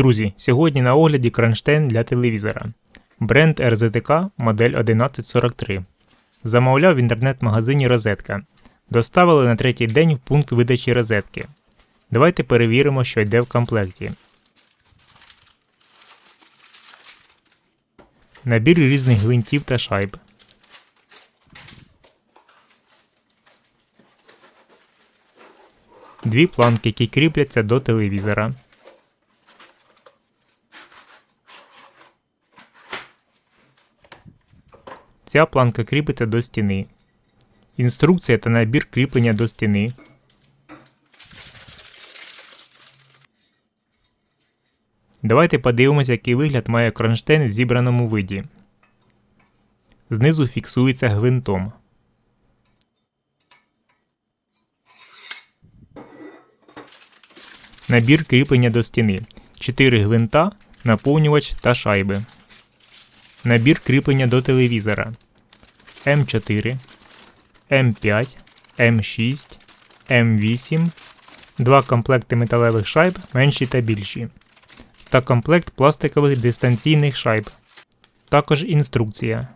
Друзі, сьогодні на огляді кронштейн для телевізора. Бренд RZTK модель 1143. Замовляв в інтернет-магазині Розетка. Доставили на третій день в пункт видачі розетки. Давайте перевіримо, що йде в комплекті. Набір різних гвинтів та шайб. Дві планки, які кріпляться до телевізора. Ця планка кріпиться до стіни. Інструкція та набір кріплення до стіни. Давайте подивимося, який вигляд має кронштейн в зібраному виді. Знизу фіксується гвинтом. Набір кріплення до стіни. 4 гвинта, наповнювач та шайби. Набір кріплення до телевізора М4, М5, М6, М8, два комплекти металевих шайб менші та більші, та комплект пластикових дистанційних шайб. Також інструкція.